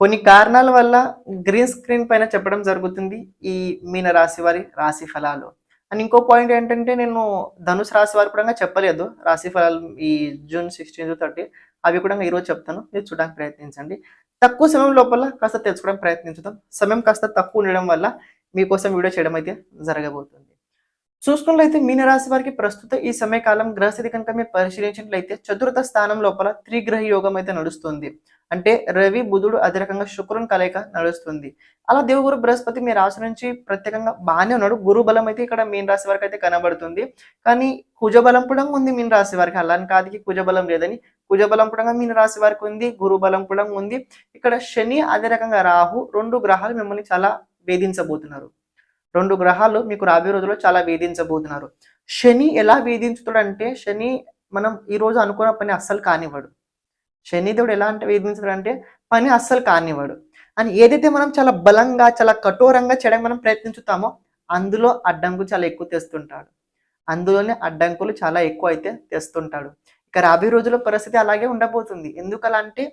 కొన్ని కారణాల వల్ల గ్రీన్ స్క్రీన్ పైన చెప్పడం జరుగుతుంది ఈ మీన రాశి వారి రాశి ఫలాలు. అండ్ ఇంకో పాయింట్ ఏంటంటే నేను ధనుసు రాశి వారి కూడా చెప్పలేదు. రాశి ఫలాలు ఈ జూన్ సిక్స్టీన్ థర్టీ అవి కూడా ఈరోజు చెప్తాను. మీరు చూడడానికి ప్రయత్నించండి. తక్కువ సమయం లోపల కాస్త తెలుసుకోవడానికి ప్రయత్నించుదాం. సమయం కాస్త తక్కువ ఉండడం వల్ల మీకోసం వీడియో చేయడం అయితే జరగబోతుంది. చూసుకున్నట్లయితే మీనరాశి వారికి ప్రస్తుత ఈ సమయకాలం గ్రహస్థితి కనుక మీరు పరిశీలించినట్లయితే చతుర్థ స్థానం లోపల త్రిగ్రహ యోగం అయితే నడుస్తుంది. అంటే రవి బుధుడు అదే రకంగా శుక్రుని కలయిక నడుస్తుంది. అలా దేవుగురు బృహస్పతి మీ రాశి నుంచి ప్రత్యేకంగా బాగానే ఉన్నాడు. గురు బలం అయితే ఇక్కడ మీన రాశి వారికి అయితే కనబడుతుంది. కానీ కుజబలం కూడా ఉంది మీన రాశి వారికి. అలా అని కాదు కుజబలం లేదని. కుజబలం కూడా మీన రాశి వారికి ఉంది. గురు బలం కూడా ఉంది. ఇక్కడ శని అదే రకంగా రాహు రెండు గ్రహాలు మిమ్మల్ని చాలా వేధించబోతున్నారు. రెండు గ్రహాలు మీకు రాబోయే రోజుల్లో చాలా వేధించబోతున్నారు. శని ఎలా వేధించుతాడంటే శని మనం ఈ రోజు అనుకున్న పని అస్సలు కానివ్వడు. శనిదేవుడు ఎలా అంటే వేధించుతాడంటే పని అస్సలు కానివ్వడు. అని ఏదైతే మనం చాలా బలంగా చాలా కఠోరంగా చేయడానికి మనం ప్రయత్నించుతామో అందులో అడ్డంకు చాలా ఎక్కువ తెస్తుంటాడు. అందులోనే అడ్డంకులు చాలా ఎక్కువ అయితే తెస్తుంటాడు. ఇక రాబోయే రోజుల్లో పరిస్థితి అలాగే ఉండబోతుంది. ఎందుకలా అంటే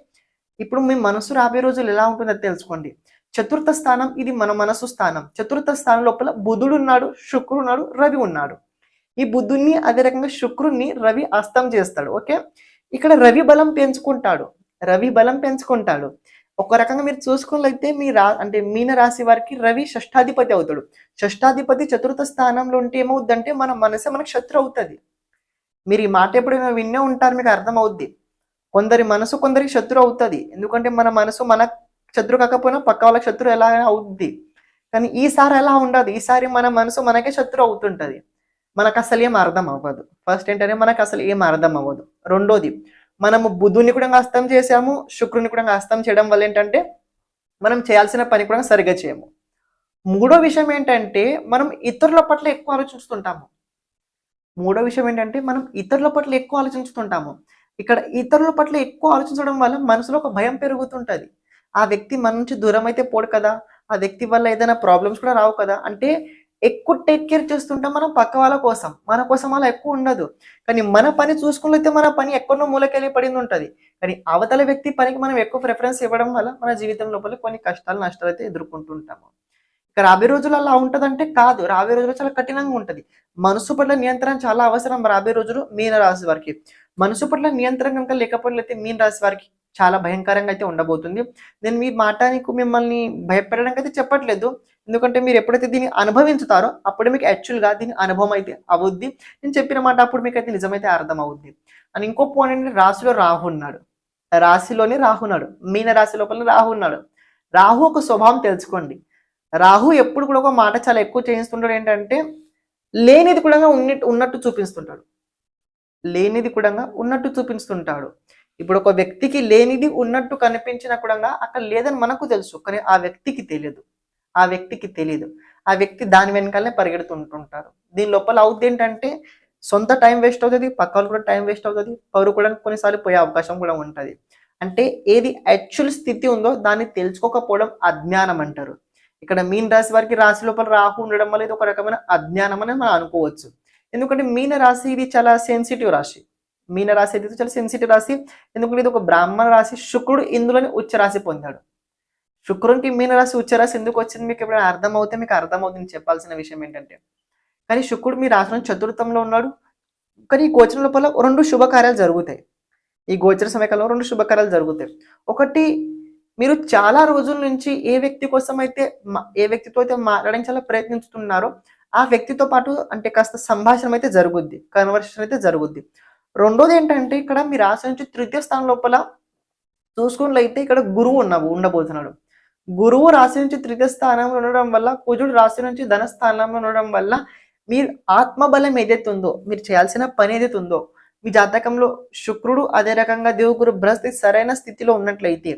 ఇప్పుడు మీ మనసు రాబోయే రోజులు ఎలా ఉంటుందో తెలుసుకోండి. చతుర్థ స్థానం ఇది మన మనసు స్థానం. చతుర్థ స్థానం లోపల బుధుడు ఉన్నాడు శుక్రుడు ఉన్నాడు రవి ఉన్నాడు. ఈ బుద్ధుడిని అదే రకంగా శుక్రుణ్ణి రవి అస్తం చేస్తాడు ఓకే? ఇక్కడ రవి బలం పెంచుకుంటాడు. రవి బలం పెంచుకుంటాడు. ఒక రకంగా మీరు చూసుకున్నట్లయితే మీ రా అంటే మీన రాశి వారికి రవి షష్టాధిపతి అవుతాడు. షష్టాధిపతి చతుర్థ స్థానంలో ఉంటే ఏమవుద్దంటే మన మనసే మనకు శత్రు అవుతుంది. మీరు ఈ మాట ఎప్పుడైనా విన్నే ఉంటారు మీకు అర్థం అవుద్ది కొందరి మనసు కొందరికి శత్రు అవుతుంది. ఎందుకంటే మన మనసు మన శత్రు కాకపోయినా పక్క వాళ్ళకి శత్రు ఎలా అవుద్ది? కానీ ఈసారి ఎలా ఉండదు? ఈసారి మన మనసు మనకే శత్రు అవుతుంటది. మనకు అసలు ఏం అర్థం అవ్వదు. ఫస్ట్ ఏంటంటే మనకు అసలు ఏం అర్థం అవ్వదు. రెండోది మనము బుధుని కూడా అస్తం చేసాము శుక్రుని కూడా అస్తం చేయడం వల్ల ఏంటంటే మనం చేయాల్సిన పని కూడా సరిగ్గా చేయము. మూడో విషయం ఏంటంటే మనం ఇతరుల పట్ల ఎక్కువ ఆలోచిస్తుంటాము మూడో విషయం ఏంటంటే మనం ఇతరుల పట్ల ఎక్కువ ఆలోచిస్తుంటాము ఇక్కడ ఇతరుల పట్ల ఎక్కువ ఆలోచించడం వల్ల మనసులో ఒక భయం పెరుగుతుంటది. ఆ వ్యక్తి మన నుంచి దూరం అయితే పోడు కదా. ఆ వ్యక్తి వల్ల ఏదైనా ప్రాబ్లమ్స్ కూడా రావు కదా. అంటే ఎక్కువ టేక్ కేర్ చేస్తుంటాం మనం పక్క వాళ్ళ కోసం. మన కోసం అలా ఎక్కువ ఉండదు. కానీ మన పని చూసుకున్నైతే మన పని ఎక్కడో మూలకెళ్ళి పడింది ఉంటుంది. కానీ అవతల వ్యక్తి పనికి మనం ఎక్కువ ప్రిఫరెన్స్ ఇవ్వడం వల్ల మన జీవితం లోపల కొన్ని కష్టాలు నష్టాలు అయితే ఎదుర్కొంటుంటాము. ఇక రాబోయే రోజులు అలా ఉంటుందంటే కాదు. రాబోయే రోజులు చాలా కఠినంగా ఉంటుంది. మనసు పట్ల నియంత్రణ చాలా అవసరం రాబోయే రోజులు మీన రాశి వారికి. మనసు పట్ల నియంత్రణ కనుక లేకపోతే మీన రాశి వారికి చాలా భయంకరంగా అయితే ఉండబోతుంది. నేను మీ మాటానికి మిమ్మల్ని భయపెట్టడానికి అయితే చెప్పట్లేదు. ఎందుకంటే మీరు ఎప్పుడైతే దీన్ని అనుభవించుతారో అప్పుడు మీకు యాక్చువల్గా దీని అనుభవం అయితే అవుద్ది. నేను చెప్పిన మాట అప్పుడు మీకు అయితే నిజమైతే అర్థం అవుద్ది అని ఇంకో పాయింట్ రాశిలో రాహు ఉన్నాడు. రాశిలోనే రాహు ఉన్నాడు. మీన రాశి లోపల రాహు ఉన్నాడు. రాహు ఒక స్వభావం తెలుసుకోండి. రాహు ఎప్పుడు కూడా ఒక మాట చాలా ఎక్కువ చేయిస్తుంటాడు ఏంటంటే లేనిది కూడా ఉన్నట్టు ఉన్నట్టు చూపిస్తుంటాడు. లేనిది కూడా ఉన్నట్టు చూపిస్తుంటాడు. ఇప్పుడు ఒక వ్యక్తికి లేనిది ఉన్నట్టు కనిపించిన కూడా అక్కడ లేదని మనకు తెలుసు కానీ ఆ వ్యక్తికి తెలియదు. ఆ వ్యక్తికి తెలియదు. ఆ వ్యక్తి దాని వెనకాలనే పరిగెడుతుంటుంటారు. దీని లోపల అవుద్ది ఏంటంటే సొంత టైం వేస్ట్ అవుతుంది పక్క వాళ్ళు కూడా టైం వేస్ట్ అవుతుంది పౌరు కూడా కొన్నిసార్లు పోయే అవకాశం కూడా ఉంటుంది. అంటే ఏది యాక్చువల్ స్థితి ఉందో దాన్ని తెలుసుకోకపోవడం అజ్ఞానం అంటారు. ఇక్కడ మీన్ రాశి వారికి రాశి లోపల రాహు ఉండడం వల్ల ఇది ఒక రకమైన అజ్ఞానం అని మనం అనుకోవచ్చు. ఎందుకంటే మీన రాశి ఇది చాలా సెన్సిటివ్ రాశి. మీన రాశి అయితే చాలా సెన్సిటివ్ రాశి. ఎందుకంటే ఇది ఒక బ్రాహ్మణ రాశి. శుక్రుడు ఇందులోని ఉచ్చ రాశి పొందాడు. శుక్రునికి మీన రాశి ఉచ్చ రాశి ఎందుకు వచ్చింది? మీకు ఎప్పుడైనా అర్థమవుతే మీకు అర్థమవుతుంది. చెప్పాల్సిన విషయం ఏంటంటే కానీ శుక్రుడు మీ రాశిలో చతుర్థంలో ఉన్నాడు. కానీ ఈ గోచరం లోపల రెండు శుభకార్యాలు జరుగుతాయి. ఈ గోచర సమయకాలంలో రెండు శుభకార్యాలు జరుగుతాయి. ఒకటి మీరు చాలా రోజుల నుంచి ఏ వ్యక్తి కోసం అయితే ఏ వ్యక్తితో అయితే మాట్లాడించాలో ప్రయత్నిస్తున్నారో ఆ వ్యక్తితో పాటు అంటే కాస్త సంభాషణ అయితే జరుగుద్ది. కన్వర్సేషన్ అయితే జరుగుద్ది. రెండోది ఏంటంటే ఇక్కడ మీ రాశి నుంచి తృతీయ స్థానం లోపల చూసుకున్నట్లయితే ఇక్కడ గురువు ఉన్న ఉండబోతున్నాడు. గురువు రాశి నుంచి తృతీయ స్థానంలో ఉండడం వల్ల కుజుడు రాశి నుంచి ధన స్థానంలో ఉండడం వల్ల మీరు ఆత్మబలం ఏదైతే ఉందో మీరు చేయాల్సిన పని ఏదైతే ఉందో మీ జాతకంలో శుక్రుడు అదే రకంగా దేవుగురు భ్రస్తి సరైన స్థితిలో ఉన్నట్లయితే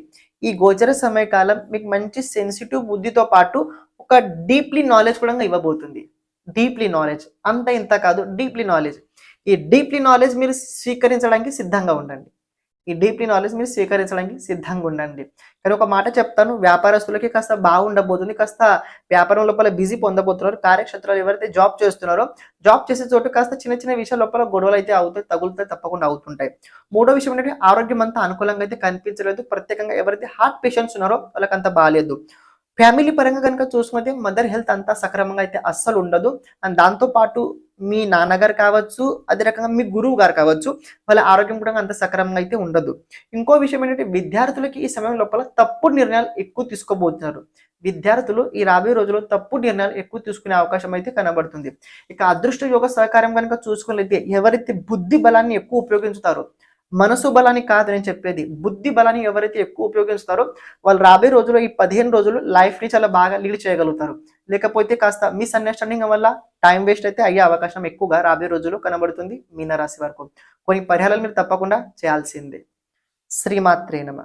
ఈ గోచర సమయకాలం మీకు మంచి సెన్సిటివ్ బుద్ధితో పాటు ఒక డీప్లీ నాలెడ్జ్ కూడా ఇవ్వబోతుంది. డీప్లీ నాలెడ్జ్ అంత ఇంత కాదు డీప్లీ నాలెడ్జ్ ఈ డీప్లీ నాలెడ్జ్ మీరు స్వీకరించడానికి సిద్ధంగా ఉండండి. ఈ డీప్లీ నాలెడ్జ్ మీరు స్వీకరించడానికి సిద్ధంగా ఉండండి. కానీ ఒక మాట చెప్తాను వ్యాపారస్తులకి కాస్త బాగుండబోతుంది కాస్త వ్యాపారం లోపల బిజీ పొందబోతున్నారు కార్యక్షేత్రాలు ఎవరైతే జాబ్ చేస్తున్నారో జాబ్ చేసే చోటు కాస్త చిన్న చిన్న విషయాల లోపల గొడవలు అయితే అవుతాయి తగులుతాయి తప్పకుండా అవుతుంటాయి. మూడో విషయం ఏంటంటే ఆరోగ్యం అంతా అనుకూలంగా అయితే కనిపించలేదు. ప్రత్యేకంగా ఎవరైతే హార్ట్ పేషెంట్స్ ఉన్నారో వాళ్ళకి అంత బాగాలేదు ఫ్యామిలీ పరంగా కనుక చూసుకుంటే మదర్ హెల్త్ అంతా సక్రమంగా అయితే అస్సలు ఉండదు. అండ్ దాంతో పాటు మీ నాన్నగారు కావచ్చు అదే రకంగా మీ గురువు గారు కావచ్చు వాళ్ళ ఆరోగ్యం కూడా అంత సక్రమంగా అయితే ఉండదు. ఇంకో విషయం ఏంటంటే విద్యార్థులకి ఈ సమయం లోపల తప్పుడు నిర్ణయాలు ఎక్కువ తీసుకోబోతున్నారు. విద్యార్థులు ఈ రాబోయే రోజుల్లో తప్పుడు నిర్ణయాలు ఎక్కువ తీసుకునే అవకాశం అయితే కనబడుతుంది. ఇక అదృష్ట యోగ సహకారం కనుక చూసుకున్నట్లయితే ఎవరైతే బుద్ధి బలాన్ని ఎక్కువ ఉపయోగించుతారో మనసు బలాన్ని కాదు నేను చెప్పేది. బుద్ధి బలాన్ని ఎవరైతే ఎక్కువ ఉపయోగిస్తారో వాళ్ళు రాబోయే రోజుల్లో ఈ పదిహేను రోజులు లైఫ్ని చాలా బాగా లీడ్ చేయగలుగుతారు. లేకపోతే కాస్త మిస్ అండర్స్టాండింగ్ వల్ల టైం వేస్ట్ అయితే అయ్యే అవకాశం ఎక్కువగా రాబోయే రోజుల్లో కనబడుతుంది మీనరాశి వరకు. కొన్ని పరిహారాలు మీరు తప్పకుండా చేయాల్సిందే. శ్రీమాత్రేనమ